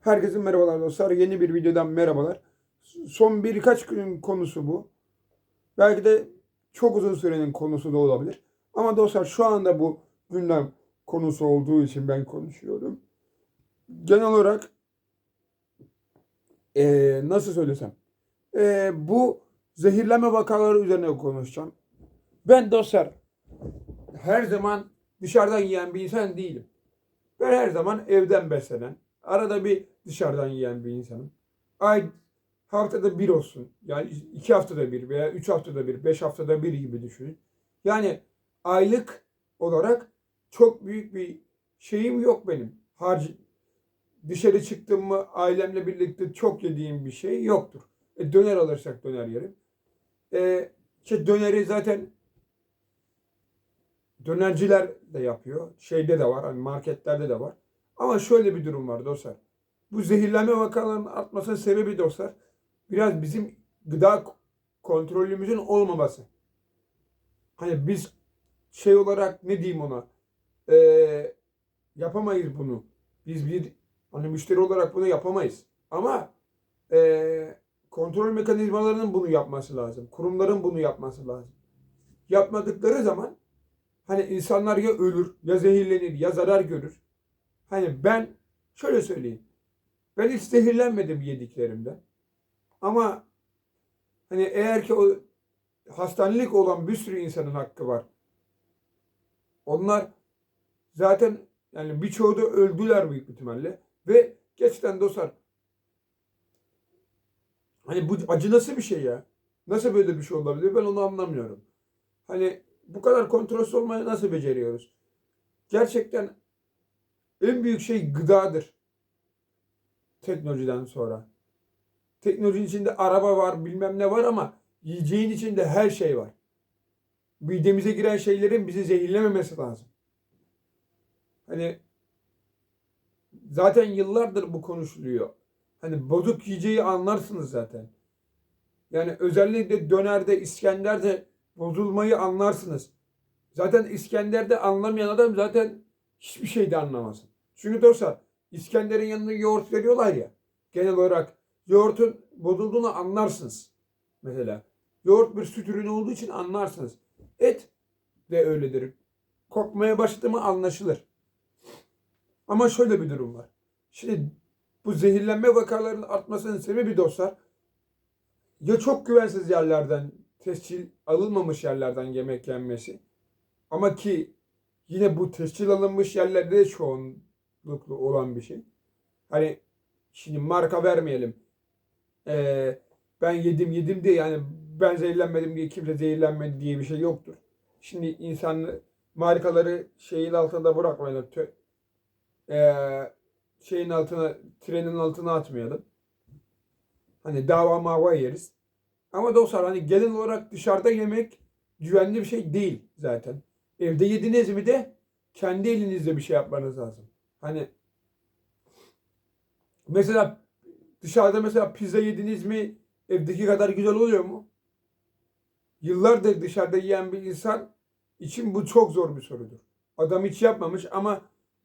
Herkese merhabalar dostlar. Yeni bir videodan merhabalar. Son birkaç günün konusu bu. Belki de çok uzun sürenin konusu da olabilir. Ama dostlar şu anda bu gündem konusu olduğu için ben konuşuyorum. Genel olarak eee, nasıl söylesem eee, bu zehirleme vakaları üzerine konuşacağım. Ben dostlar her zaman dışarıdan yiyen bir insan değilim. Ben her zaman evden beslenen, arada bir dışarıdan yiyen bir insanım. Ay haftada bir olsun. Yani iki haftada bir veya üç haftada bir, beş haftada bir gibi düşünün. Yani aylık olarak çok büyük bir şeyim yok benim. Harcı dışarı çıktım mı ailemle birlikte çok yediğim bir şey yoktur. E, döner alırsak döner yerim. E, işte döneri zaten dönerciler de yapıyor. Şeyde de var. Hani marketlerde de var. Ama şöyle bir durum var dostlar. Bu zehirlenme vakalarının artmasının sebebi dostlar biraz bizim gıda kontrolümüzün olmaması. Hani biz şey olarak ne diyeyim ona eee, yapamayız bunu. Biz bir hani müşteri olarak bunu yapamayız. Ama eee, kontrol mekanizmalarının bunu yapması lazım. Kurumların bunu yapması lazım. Yapmadıkları zaman hani insanlar ya ölür ya zehirlenir ya zarar görür. Hani ben şöyle söyleyeyim. Ben hiç zehirlenmedim yediklerimden. Ama hani eğer ki o hastanelik olan bir sürü insanın hakkı var. Onlar zaten yani birçoğu da öldüler büyük ihtimalle. Ve gerçekten dostlar hani bu acı nasıl bir şey ya? Nasıl böyle bir şey olabilir? Ben onu anlamıyorum. Hani bu kadar kontrolsüz olmayı nasıl beceriyoruz? Gerçekten en büyük şey gıdadır. Teknolojiden sonra. Teknolojinin içinde araba var, bilmem ne var ama yiyeceğin içinde her şey var. Midemize giren şeylerin bizi zehirlememesi lazım. Hani zaten yıllardır bu konuşuluyor. Hani bozuk yiyeceği anlarsınız zaten. Yani özellikle dönerde, İskender'de bozulmayı anlarsınız. Zaten İskender'de anlamayan adam zaten hiçbir şey de anlamaz. Çünkü dostlar İskender'in yanına yoğurt veriyorlar ya. Genel olarak yoğurtun bozulduğunu anlarsınız. Mesela yoğurt bir süt ürünü olduğu için anlarsınız. Et de öyledir. Kokmaya başladı mı anlaşılır. Ama şöyle bir durum var. Şimdi bu zehirlenme vakalarının artmasının sebebi dostlar ya çok güvensiz yerlerden tescil alınmamış yerlerden yemek yenmesi ama ki yine bu tescil alınmış yerlerde de çoğunluklu olan bir şey. Hani şimdi marka vermeyelim. Ee, ben yedim yedim diye yani ben zehirlenmedim diye kimse zehirlenmedi diye bir şey yoktur. Şimdi insan markaları şeyin altında bırakmayalım. Tö- ee, şeyin altına, trenin altına atmayalım. Hani dava mava yeriz. Ama dostlar hani genel olarak dışarıda yemek güvenli bir şey değil zaten. Evde yediniz mi de kendi elinizle bir şey yapmanız lazım. Hani mesela dışarıda mesela pizza yediniz mi evdeki kadar güzel oluyor mu? Yıllardır dışarıda yiyen bir insan için bu çok zor bir sorudur. Adam hiç yapmamış ama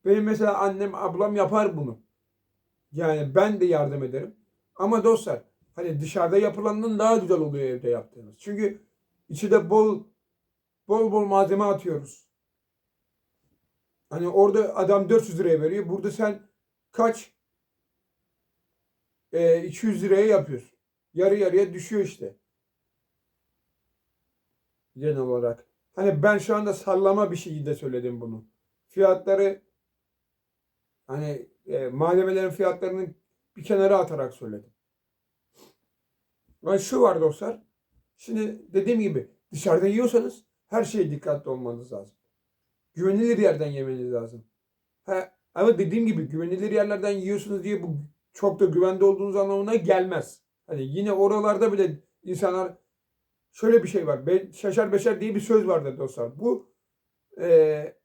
benim mesela annem ablam yapar bunu. Yani ben de yardım ederim. Ama dostlar hani dışarıda yapılandan daha güzel oluyor evde yaptığınız. Çünkü içine bol bol bol malzeme atıyoruz. Hani orada adam 400 liraya veriyor. Burada sen kaç? Ee, 200 liraya yapıyorsun. Yarı yarıya düşüyor işte. Genel olarak. Hani ben şu anda sallama bir şekilde söyledim bunu. Fiyatları hani e, malzemelerin fiyatlarını bir kenara atarak söyledim. Ama şu var dostlar. Şimdi dediğim gibi dışarıda yiyorsanız her şeye dikkatli olmanız lazım. Güvenilir yerden yemeniz lazım. Ha, ama dediğim gibi güvenilir yerlerden yiyorsunuz diye bu çok da güvende olduğunuz anlamına gelmez. Hani yine oralarda bile insanlar şöyle bir şey var. Be, şaşar beşer diye bir söz vardır dostlar. Bu e,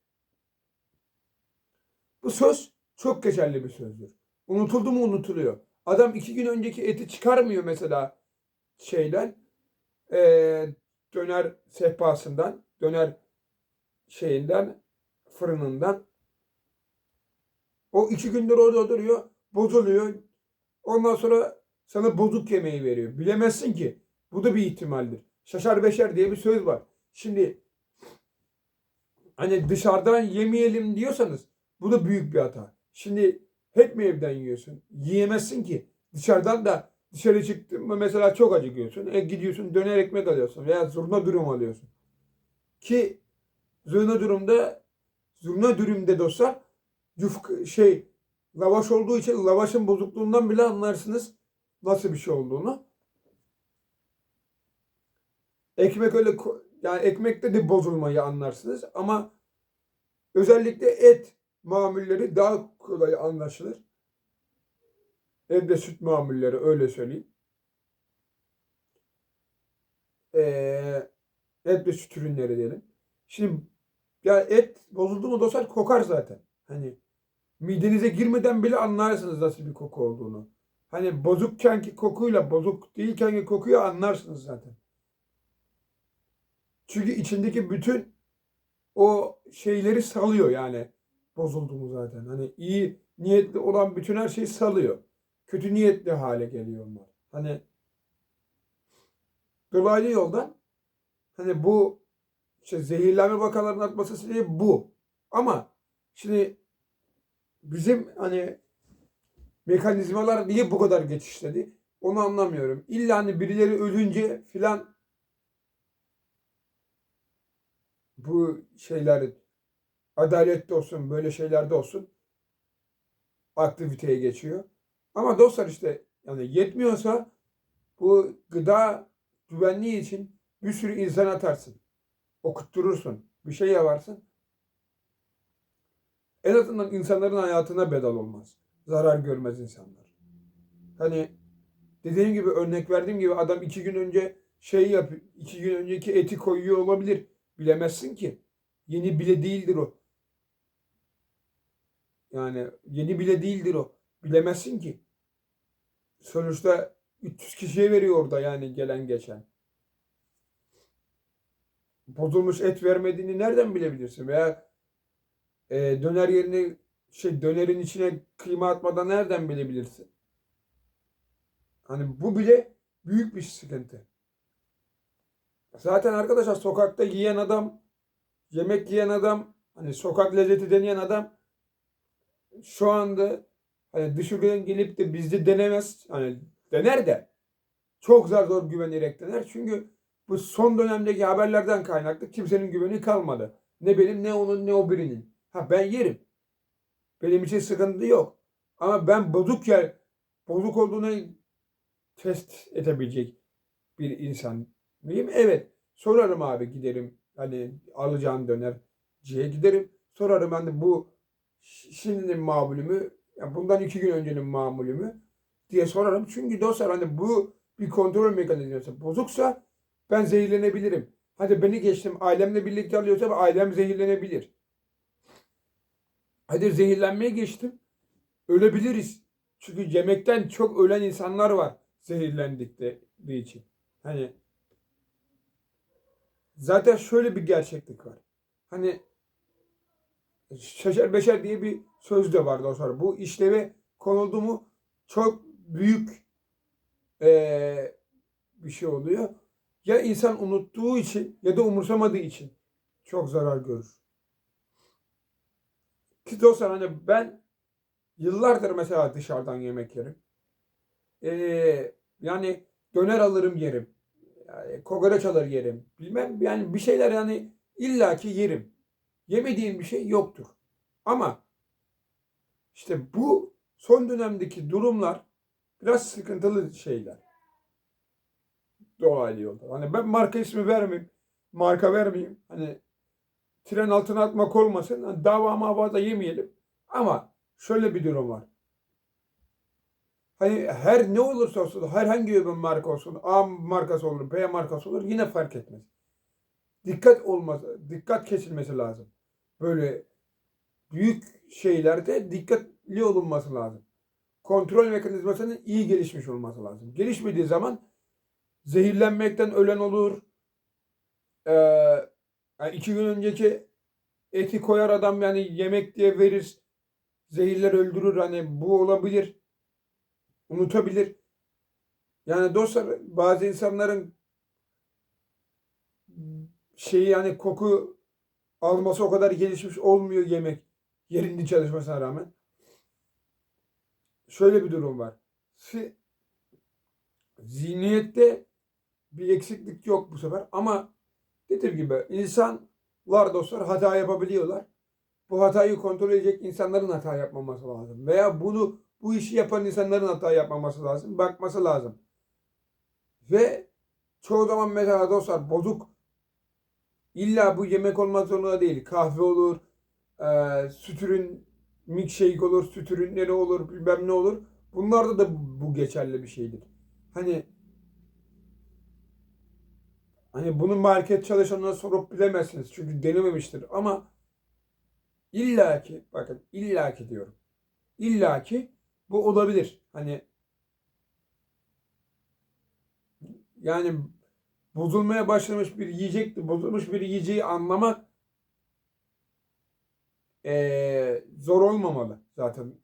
bu söz çok geçerli bir sözdür. Unutuldu mu unutuluyor. Adam iki gün önceki eti çıkarmıyor mesela şeyden e, döner sehpasından, döner şeyinden, fırınından. O iki gündür orada duruyor. bozuluyor. Ondan sonra sana bozuk yemeği veriyor. Bilemezsin ki. Bu da bir ihtimaldir. Şaşar beşer diye bir söz var. Şimdi hani dışarıdan yemeyelim diyorsanız bu da büyük bir hata. Şimdi hep mi evden yiyorsun? Yiyemezsin ki. Dışarıdan da dışarı çıktın mı mesela çok acıkıyorsun. E gidiyorsun döner ekmek alıyorsun veya zurna dürüm alıyorsun. Ki zurna dürümde zurna dürümde dostlar yufka, şey lavaş olduğu için lavaşın bozukluğundan bile anlarsınız nasıl bir şey olduğunu. Ekmek öyle yani ekmekte de bozulmayı anlarsınız ama özellikle et mamulleri daha kolay anlaşılır. Evde süt mamulleri öyle söyleyeyim. Ee, et ve süt ürünleri diyelim. Şimdi ya et bozuldu mu dostlar kokar zaten. Hani midenize girmeden bile anlarsınız nasıl bir koku olduğunu. Hani bozukkenki kokuyla bozuk değilkenki kokuyu anlarsınız zaten. Çünkü içindeki bütün o şeyleri salıyor yani bozuldu mu zaten. Hani iyi niyetli olan bütün her şeyi salıyor. Kötü niyetli hale geliyor onlar. Hani dolaylı yoldan hani bu işte zehirlenme vakalarının artması sebebi bu. Ama şimdi bizim hani mekanizmalar niye bu kadar geçişledi? Onu anlamıyorum. İlla hani birileri ölünce filan bu şeyler adalette olsun böyle şeylerde olsun aktiviteye geçiyor. Ama dostlar işte yani yetmiyorsa bu gıda güvenliği için bir sürü insan atarsın. Okutturursun. Bir şey yaparsın. En azından insanların hayatına bedel olmaz. Zarar görmez insanlar. Hani dediğim gibi örnek verdiğim gibi adam iki gün önce şey yap, iki gün önceki eti koyuyor olabilir. Bilemezsin ki. Yeni bile değildir o. Yani yeni bile değildir o. Bilemezsin ki. Sonuçta 300 kişiye veriyor orada yani gelen geçen. Bozulmuş et vermediğini nereden bilebilirsin? Veya e, döner yerine şey dönerin içine kıyma atmadan nereden bilebilirsin? Hani bu bile büyük bir sıkıntı. Zaten arkadaşlar sokakta yiyen adam, yemek yiyen adam, hani sokak lezzeti deneyen adam şu anda hani dış ülkeden gelip de bizde denemez. Hani dener de çok zar zor güvenerek dener. Çünkü bu son dönemdeki haberlerden kaynaklı kimsenin güveni kalmadı. Ne benim ne onun ne o birinin. Ha ben yerim. Benim için sıkıntı yok. Ama ben bozuk yer, bozuk olduğunu test edebilecek bir insan mıyım? Evet. Sorarım abi giderim. Hani alacağım dönerciye giderim. Sorarım hani bu ş- şimdinin mamulü mü? Bundan iki gün öncenin mamulü mü? Diye sorarım. Çünkü dostlar hani bu bir kontrol mekanizması bozuksa ben zehirlenebilirim. Hadi beni geçtim ailemle birlikte alıyorsa ailem zehirlenebilir. Hadi zehirlenmeye geçtim. Ölebiliriz. Çünkü yemekten çok ölen insanlar var zehirlendikleri için. Hani zaten şöyle bir gerçeklik var. Hani şeşer beşer diye bir söz de var dostlar. Bu işleve konuldu mu çok büyük eee, bir şey oluyor. Ya insan unuttuğu için ya da umursamadığı için çok zarar görür. Ki dostlar hani ben yıllardır mesela dışarıdan yemek yerim. Ee, yani döner alırım yerim. Yani kokoreç alır yerim. Bilmem yani bir şeyler yani illaki yerim. Yemediğim bir şey yoktur. Ama işte bu son dönemdeki durumlar biraz sıkıntılı şeyler. Dolaylı yolda. Hani ben marka ismi vermeyeyim. Marka vermeyeyim. Hani tren altına atmak olmasın. Hani dava mava da yemeyelim. Ama şöyle bir durum var. Hani her ne olursa olsun, herhangi bir marka olsun, A markası olur, B markası olur yine fark etmez. Dikkat olması, dikkat kesilmesi lazım. Böyle büyük şeylerde dikkatli olunması lazım. Kontrol mekanizmasının iyi gelişmiş olması lazım. Gelişmediği zaman zehirlenmekten ölen olur. Ee, yani iki gün önceki eti koyar adam yani yemek diye verir. Zehirler öldürür hani bu olabilir. unutabilir. Yani dostlar bazı insanların şeyi yani koku alması o kadar gelişmiş olmuyor yemek yerinde çalışmasına rağmen. Şöyle bir durum var. Zihniyette bir eksiklik yok bu sefer ama dediğim gibi insanlar dostlar hata yapabiliyorlar. Bu hatayı kontrol edecek insanların hata yapmaması lazım. Veya bunu bu işi yapan insanların hata yapmaması lazım. Bakması lazım. Ve çoğu zaman mesela dostlar bozuk illa bu yemek olmak zorunda değil. Kahve olur, e, süt ürün milkshake olur, süt ürünleri olur, bilmem ne olur. Bunlarda da bu geçerli bir şeydir. Hani hani bunu market çalışanına sorup bilemezsiniz. Çünkü denememiştir. Ama illaki bakın illaki diyorum. illaki bu olabilir. Hani yani bozulmaya başlamış bir yiyecekti. Bozulmuş bir yiyeceği anlamak eee, zor olmamalı zaten.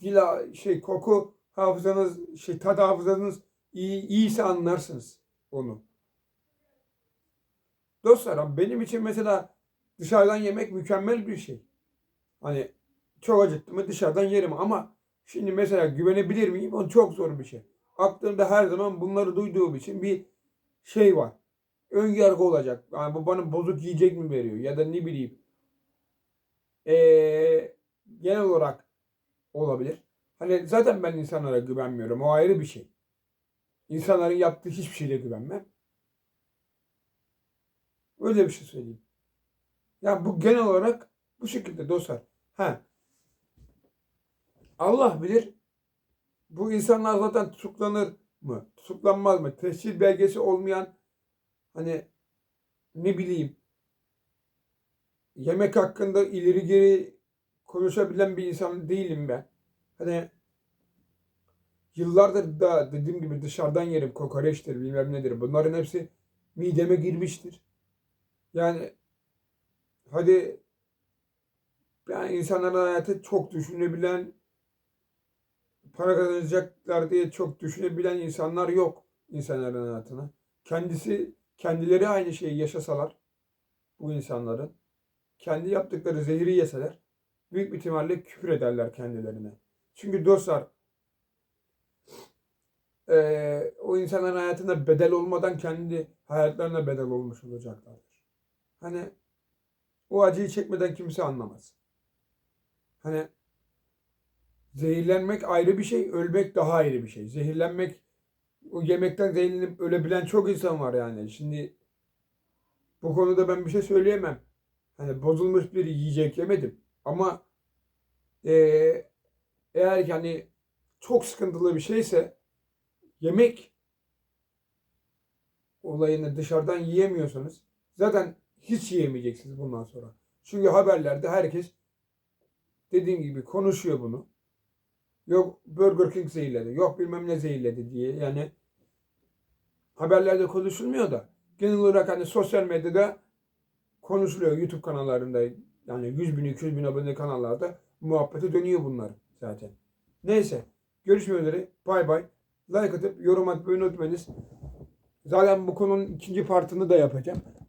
Dil şey koku hafızanız şey tat hafızanız iyi, iyiyse anlarsınız onu. Dostlar benim için mesela dışarıdan yemek mükemmel bir şey. Hani çok acıktı mı dışarıdan yerim ama şimdi mesela güvenebilir miyim? O çok zor bir şey. Aklımda her zaman bunları duyduğum için bir şey var. Ön yargı olacak. Yani bu bana bozuk yiyecek mi veriyor? Ya da ne bileyim. Ee, genel olarak olabilir. Hani zaten ben insanlara güvenmiyorum. O ayrı bir şey. İnsanların yaptığı hiçbir şeyle güvenmem. Öyle bir şey söyleyeyim. Ya bu genel olarak bu şekilde dostlar. Ha. Allah bilir. Bu insanlar zaten tutuklanır mı? Tutuklanmaz mı? Tescil belgesi olmayan hani ne bileyim yemek hakkında ileri geri konuşabilen bir insan değilim ben. Hani yıllardır da dediğim gibi dışarıdan yerim kokoreçtir bilmem nedir. Bunların hepsi mideme girmiştir. Yani hadi yani insanların hayatı çok düşünebilen para kazanacaklar diye çok düşünebilen insanlar yok insanların hayatına. Kendisi kendileri aynı şeyi yaşasalar bu insanların kendi yaptıkları zehri yeseler büyük bir ihtimalle küfür ederler kendilerine. Çünkü dostlar eee, o insanların hayatında bedel olmadan kendi hayatlarına bedel olmuş olacaklardır. Hani o acıyı çekmeden kimse anlamaz. Hani zehirlenmek ayrı bir şey, ölmek daha ayrı bir şey. Zehirlenmek, o yemekten zehirlenip ölebilen çok insan var yani. Şimdi bu konuda ben bir şey söyleyemem. Hani bozulmuş bir yiyecek yemedim. Ama eee, eğer yani çok sıkıntılı bir şeyse yemek olayını dışarıdan yiyemiyorsanız zaten hiç yiyemeyeceksiniz bundan sonra. Çünkü haberlerde herkes dediğim gibi konuşuyor bunu. Yok Burger King zehirledi, yok bilmem ne zehirledi diye. Yani haberlerde konuşulmuyor da genel olarak hani sosyal medyada konuşuluyor. YouTube kanallarında yani 100 bin 200 bin abone kanallarda muhabbeti dönüyor bunlar zaten. Neyse görüşmek üzere. Bay bay. Like atıp yorum atmayı unutmayınız. Zaten bu konunun ikinci partını da yapacağım.